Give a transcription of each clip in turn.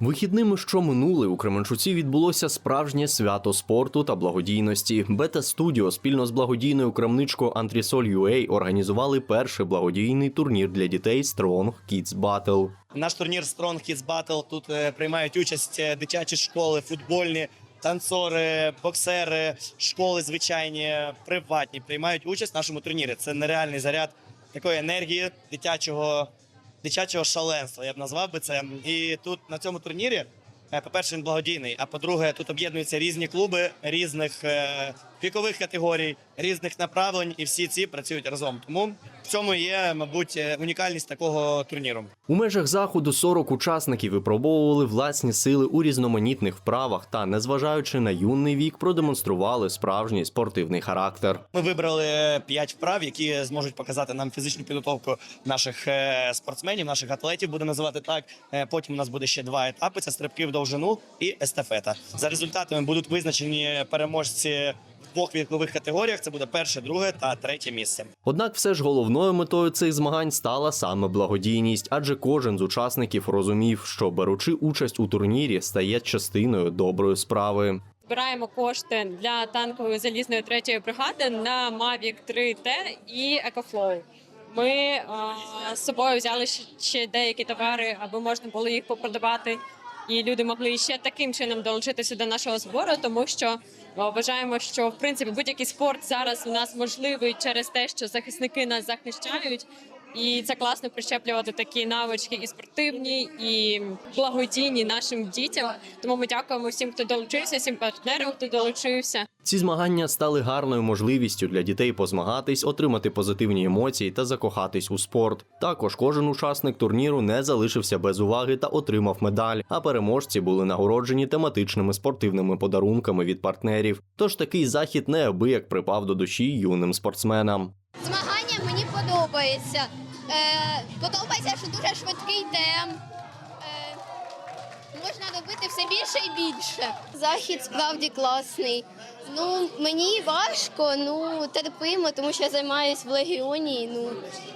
Вихідними, що минули у Кременчуці, відбулося справжнє свято спорту та благодійності. Бета Студіо спільно з благодійною крамничкою Антрісоль UA організували перший благодійний турнір для дітей Strong Kids Battle. Наш турнір Strong Kids Battle. Тут е, приймають участь е, дитячі школи, футбольні, танцори, боксери, школи звичайні, приватні приймають участь в нашому турнірі. Це нереальний заряд такої енергії, дитячого, дитячого шаленства. Я б назвав би це. І тут на цьому турнірі, е, по-перше, він благодійний. А по-друге, тут об'єднуються різні клуби різних е, вікових категорій, різних направлень, і всі ці працюють разом. Тому в цьому є, мабуть, е, унікальність такого турніру. У межах заходу 40 учасників випробовували власні сили у різноманітних вправах та, незважаючи на юний вік, продемонстрували справжній спортивний характер. Ми вибрали п'ять вправ, які зможуть показати нам фізичну підготовку наших е, спортсменів, наших атлетів, буде називати так. Е, Потім у нас буде ще два етапи: це стрибки в довжину і естафета. За результатами будуть визначені переможці двох вікових категоріях. Це буде перше, друге та третє місце. Однак, все ж головною метою цих змагань стала саме благодійність, адже кожен з учасників розумів, що беручи участь у турнірі, стає частиною доброї справи. збираємо кошти для танкової залізної третьої бригади на Mavic 3T і EcoFlow. Ми з собою взяли ще деякі товари, аби можна було їх попродавати, і люди могли ще таким чином долучитися до нашого збору, тому що вважаємо, що в принципі будь-який спорт зараз у нас можливий через те, що захисники нас захищають. І це класно прищеплювати такі навички і спортивні, і благодійні нашим дітям. Тому ми дякуємо всім, хто долучився, всім партнерам, хто долучився. Ці змагання стали гарною можливістю для дітей позмагатись, отримати позитивні емоції та закохатись у спорт. Також кожен учасник турніру не залишився без уваги та отримав медаль. А переможці були нагороджені тематичними спортивними подарунками від партнерів. Тож такий захід неабияк припав до душі юним спортсменам. Подобається. Е, подобається, що дуже швидкий темп. Е, можна робити все більше і більше. Захід справді класний. Ну, мені важко, ну терпимо, тому що я займаюся в легіоні. Ну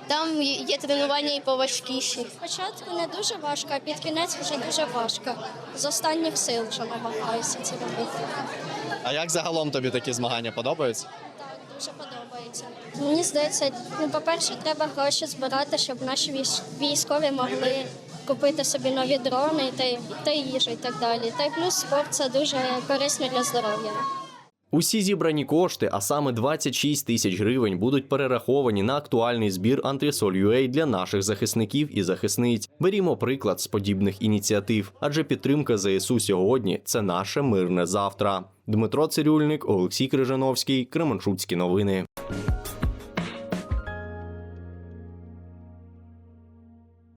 там є тренування і поважкіші. Спочатку не дуже важко, а під кінець вже дуже важко. З останніх сил вже намагаюся це робити. А як загалом тобі такі змагання подобаються? Дуже подобається. Мені здається, ну, по-перше, треба гроші збирати, щоб наші військ- військові могли купити собі нові дрони та, та їжу і так далі. Та й плюс спорт це дуже корисно для здоров'я. Усі зібрані кошти, а саме 26 тисяч гривень, будуть перераховані на актуальний збір Антрісоль UA для наших захисників і захисниць. Берімо приклад з подібних ініціатив, адже підтримка ЗСУ сьогодні це наше мирне завтра. Дмитро Цирюльник, Олексій Крижановський, Кременчуцькі новини.